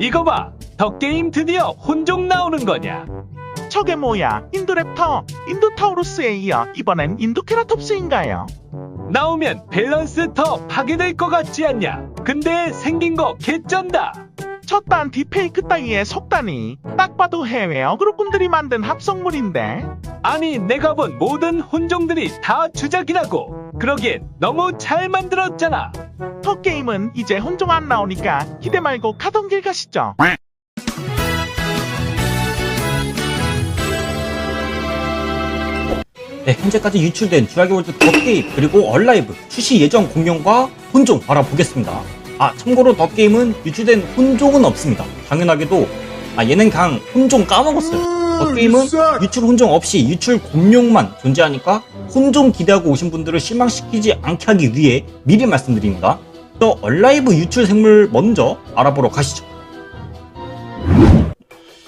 이거 봐! 덕게임 드디어 혼종 나오는 거냐? 저게 뭐야? 인도랩터, 인도타우루스에 이어 이번엔 인도케라톱스인가요? 나오면 밸런스 더 파괴될 것 같지 않냐? 근데 생긴 거 개쩐다! 저딴 딥페이크 따위에 속다니 딱 봐도 해외 어그로꾼들이 만든 합성물인데 아니 내가 본 모든 혼종들이 다 주작이라고! 그러기엔 너무 잘 만들었잖아! 더 게임은 이제 혼종 안 나오니까 기대 말고 가던 길 가시죠. 네, 현재까지 유출된 드라이월드 덕게임 그리고 얼라이브 출시 예정 공룡과 혼종 알아보겠습니다. 아 참고로 덕게임은 유출된 혼종은 없습니다. 당연하게도 아 얘는 그냥 혼종 까먹었어요. 덕게임은 유출 혼종 없이 유출 공룡만 존재하니까 혼종 기대하고 오신 분들을 실망시키지 않게 하기 위해 미리 말씀드립니다. 또 얼라이브 유출 생물 먼저 알아보러 가시죠.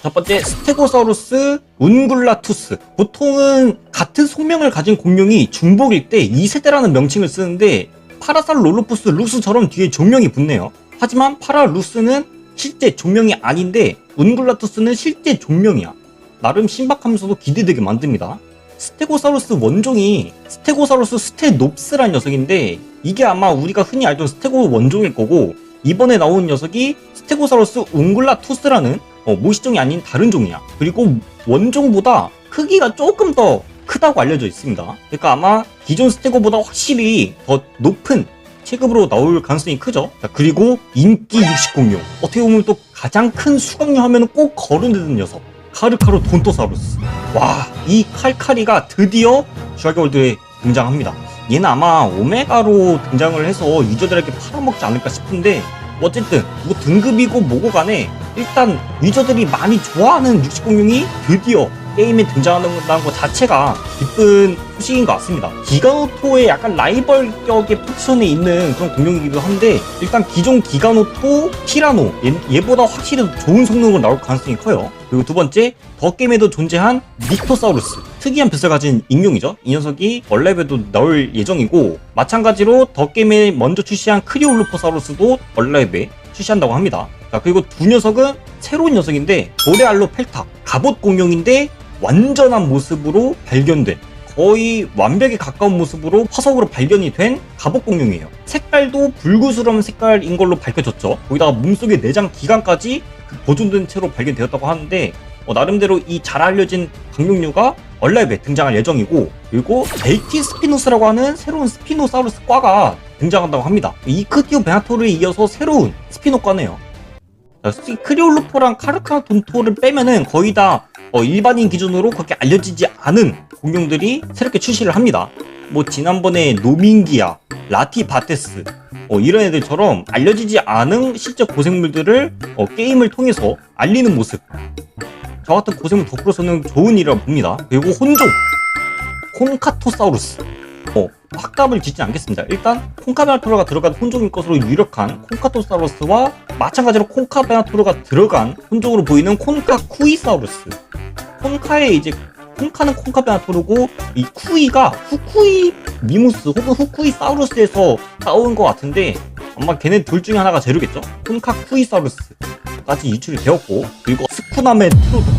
첫 번째 스테고사우루스 운굴라투스 보통은 같은 소명을 가진 공룡이 중복일 때 2세대라는 명칭을 쓰는데 파라살 롤로푸스 루스처럼 뒤에 종명이 붙네요. 하지만 파라 루스는 실제 종명이 아닌데 운굴라투스는 실제 종명이야. 나름 신박하면서도 기대되게 만듭니다. 스테고사우루스 원종이 스테고사우루스 스테높스란 녀석인데 이게 아마 우리가 흔히 알던 스테고 원종일 거고 이번에 나온 녀석이 스테고사우루스 웅글라투스라는 어, 모시종이 아닌 다른 종이야. 그리고 원종보다 크기가 조금 더 크다고 알려져 있습니다. 그러니까 아마 기존 스테고보다 확실히 더 높은 체급으로 나올 가능성이 크죠. 자, 그리고 인기 육식공룡. 어떻게 보면 또 가장 큰 수강류 하면 꼭 거론되는 녀석. 카르카로 돈토사우루스. 와, 이 칼카리가 드디어 슈아게월드에 등장합니다. 얘는 아마 오메가로 등장을 해서 유저들에게 팔아먹지 않을까 싶은데 어쨌든 뭐 등급이고 뭐고 간에 일단 유저들이 많이 좋아하는 육식공룡이 드디어 게임에 등장한다는 것 자체가 기쁜 소식인 것 같습니다. 기가노토의 약간 라이벌격의 포지션에 있는 그런 공룡이기도 한데 일단 기존 기가노토, 티라노 얘, 보다 확실히 더 좋은 성능으로 나올 가능성이 커요. 그리고 두 번째 더 게임에도 존재한 닉토사우루스 특이한 뱃을 가진 익룡이죠. 이 녀석이 원래에도 나올 예정이고 마찬가지로 더 게임에 먼저 출시한 크리올루퍼사우루스도 원래에 출시한다고 합니다. 자, 그리고 두 녀석은 새로운 녀석인데 도레알로 펠타 갑옷 공룡인데 완전한 모습으로 발견된 거의 완벽에 가까운 모습으로 화석으로 발견이 된 갑옷 공룡이에요. 색깔도 불구스러운 색깔인 걸로 밝혀졌죠. 거기다가 몸속에 내장 기관까지 그 보존된 채로 발견되었다고 하는데 어, 나름대로 이 잘 알려진 강룡류가 얼라이브에 등장할 예정이고 그리고 벨티 스피노스라고 하는 새로운 스피노사우루스 과가 등장한다고 합니다. 이크티오 베나토르에 이어서 새로운 스피노과네요. 자, 솔직히 크리올루포랑 카르카 돈토를 빼면은 거의 다 어, 일반인 기준으로 그렇게 알려지지 않은 공룡들이 새롭게 출시를 합니다. 뭐 지난번에 노민기야, 라티바테스 어, 이런 애들처럼 알려지지 않은 실제 고생물들을 어, 게임을 통해서 알리는 모습. 저 같은 고생물 덕후로서는 좋은 일이라고 봅니다. 그리고 혼종, 콘카토사우루스. 어, 확답을 짓지 않겠습니다. 일단 콘카베나토르가 들어간 혼종인 것으로 유력한 콘카토사우루스와 마찬가지로 콘카베나토르가 들어간 혼종으로 보이는 콘카 쿠이사우루스. 콘카에 이제 콘카는 콘카베나토르고 이 쿠이가 후쿠이 미무스 혹은 후쿠이 사우루스에서 따온 것 같은데 아마 걔네 둘 중에 하나가 재료겠죠? 콘카쿠이 사우루스까지 유출이 되었고 그리고 스쿠나메 트로드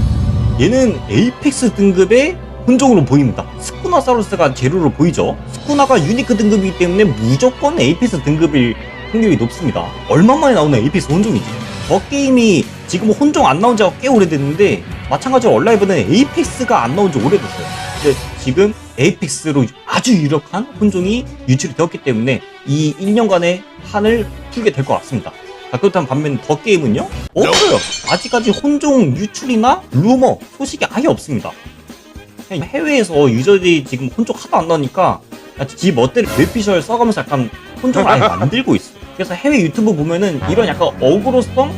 얘는 에이펙스 등급의 혼종으로 보입니다. 스쿠나 사우루스가 재료로 보이죠. 스쿠나가 유니크 등급이기 때문에 무조건 에이펙스 등급일 확률이 높습니다. 얼마 만에 나오는 에이펙스 혼종이지. 저 게임이 지금 혼종 안 나온 지가 꽤 오래됐는데 마찬가지로 얼라이브는 에이펙스가 안 나온 지 오래됐어요. 근데 지금 에이펙스로 아주 유력한 혼종이 유출이 되었기 때문에 이 1년간의 한을 풀게 될 것 같습니다. 자, 그렇다면 반면 더 게임은요? 없어요. 아직까지 혼종 유출이나 루머 소식이 아예 없습니다. 해외에서 유저들이 지금 혼종 하도 안 나오니까 지 멋대로 웹피셜 써가면서 약간 혼종을 아예 만들고 있어. 그래서 해외 유튜브 보면은 이런 약간 어그로성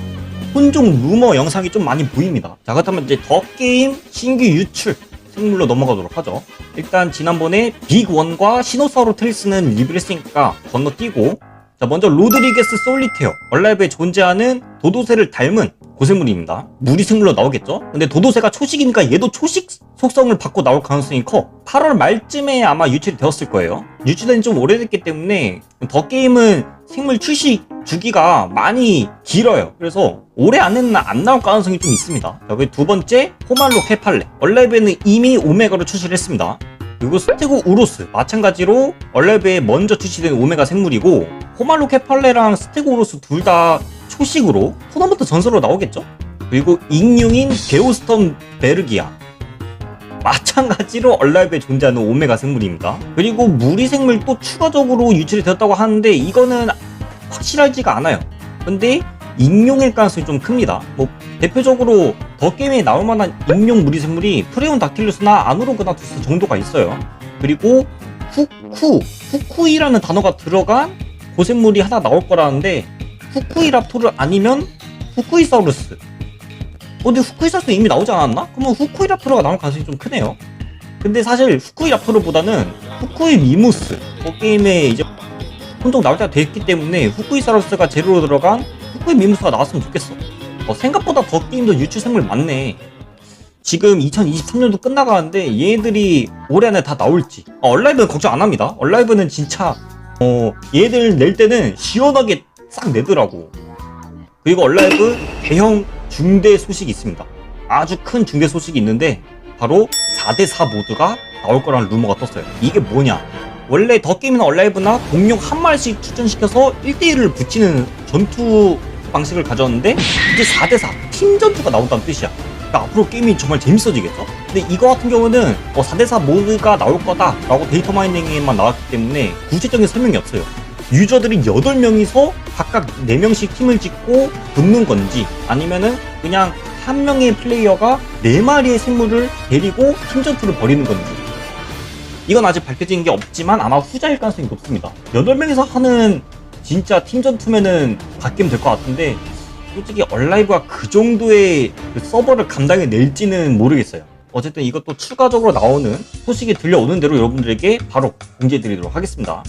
혼종 루머 영상이 좀 많이 보입니다. 자, 그렇다면 이제 더 게임 신규 유출 생물로 넘어가도록 하죠. 일단 지난번에 빅원과 시노사우로 텔스는 리뷰를 했으니까 건너뛰고 자, 먼저 로드리게스 솔리테어 얼라이브에 존재하는 도도새를 닮은 고생물입니다. 무리 생물로 나오겠죠? 근데 도도새가 초식이니까 얘도 초식 속성을 받고 나올 가능성이 커. 8월 말쯤에 아마 유출이 되었을 거예요. 유출된 지좀 오래됐기 때문에 더 게임은 생물 출시 주기가 많이 길어요. 그래서 올해 안에는 안 나올 가능성이 좀 있습니다. 자, 그리고 두 번째 호말로 케팔레. 얼레베는 이미 오메가로 출시를 했습니다. 그리고 스테고 우로스 마찬가지로 얼레베에 먼저 출시된 오메가 생물이고 호말로 케팔레랑 스테고 우로스 둘다 초식으로 토너먼트 전설로 나오겠죠? 그리고 익룡인 게오스턴 베르기아 마찬가지로 얼라이브에 존재하는 오메가 생물입니다. 그리고 무리 생물 또 추가적으로 유출이 되었다고 하는데 이거는 확실하지가 않아요. 근데 익룡일 가능성이 좀 큽니다. 뭐 대표적으로 더 게임에 나올 만한 익룡 무리 생물이 프레온 닥틸루스나 아누로그나투스 정도가 있어요. 그리고 후쿠, 후쿠이라는 단어가 들어간 고생물이 하나 나올 거라는데 후쿠이랍토르 아니면 후쿠이사우루스. 어, 근데 후쿠이사우루스 이미 나오지 않았나? 그러면 후쿠이랍토르가 나올 가능성이 좀 크네요. 근데 사실 후쿠이랍토르보다는 후쿠이 미무스 그 게임에 이제 혼종 나올 때가 됐기 때문에 후쿠이사우루스가 재료로 들어간 후쿠이 미무스가 나왔으면 좋겠어. 어, 생각보다 더 게임도 유출 생물 많네. 지금 2023년도 끝나가는데 얘들이 올해 안에 다 나올지. 어, 얼라이브는 걱정 안 합니다. 얼라이브는 진짜 어, 얘들 낼 때는 시원하게 싹 내더라고. 그리고 얼라이브 대형 중대 소식이 있습니다. 아주 큰 중대 소식이 있는데 바로 4대4 모드가 나올 거라는 루머가 떴어요. 이게 뭐냐? 원래 더 게임이나 얼라이브나 공룡 한 마리씩 추천시켜서 1대1을 붙이는 전투 방식을 가졌는데 이제 4대4 팀 전투가 나온다는 뜻이야. 그러니까 앞으로 게임이 정말 재밌어지겠죠? 근데 이거 같은 경우는 어, 4대4 모드가 나올 거다라고 데이터 마이닝에만 나왔기 때문에 구체적인 설명이 없어요. 유저들이 8명이서 각각 4명씩 팀을 짓고 붙는 건지 아니면은 그냥 한 명의 플레이어가 4마리의 생물을 데리고 팀 전투를 벌이는 건지 이건 아직 밝혀진 게 없지만 아마 후자일 가능성이 높습니다. 8명이서 하는 진짜 팀 전투면은 갓게임 될것 같은데 솔직히 얼라이브가 그 정도의 그 서버를 감당해 낼지는 모르겠어요. 어쨌든 이것도 추가적으로 나오는 소식이 들려오는 대로 여러분들에게 바로 공지해 드리도록 하겠습니다.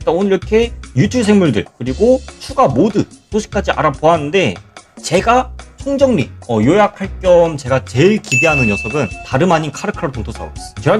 일단 오늘 이렇게 유출 생물들 그리고 추가 모드 소식까지 알아보았는데 제가 총정리 어, 요약할 겸 제가 제일 기대하는 녀석은 다름 아닌 카르카르 동토사우루스. 제가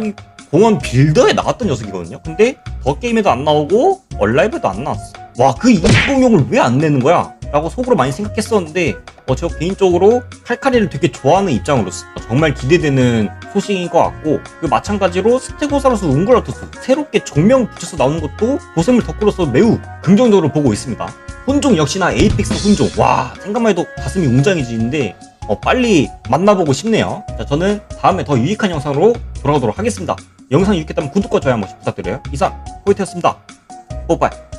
공원 빌더에 나왔던 녀석이거든요. 근데 더 게임에도 안 나오고 얼라이브에도 안 나왔어. 와 그 인공용을 왜 안 내는 거야? 라고 속으로 많이 생각했었는데 어, 저 개인적으로 칼카리를 되게 좋아하는 입장으로서 정말 기대되는 소식인 것 같고 그 마찬가지로 스테고사로스 웅글라투스 새롭게 종명 붙여서 나오는 것도 고생물 덕후로서 매우 긍정적으로 보고 있습니다. 혼종 역시나 에이픽스 혼종. 와 생각만 해도 가슴이 웅장해지는데 어, 빨리 만나보고 싶네요. 자 저는 다음에 더 유익한 영상으로 돌아오도록 하겠습니다. 영상 유익했다면 구독과 좋아요 한 번씩 부탁드려요. 이상 포이트였습니다. 뽀빠이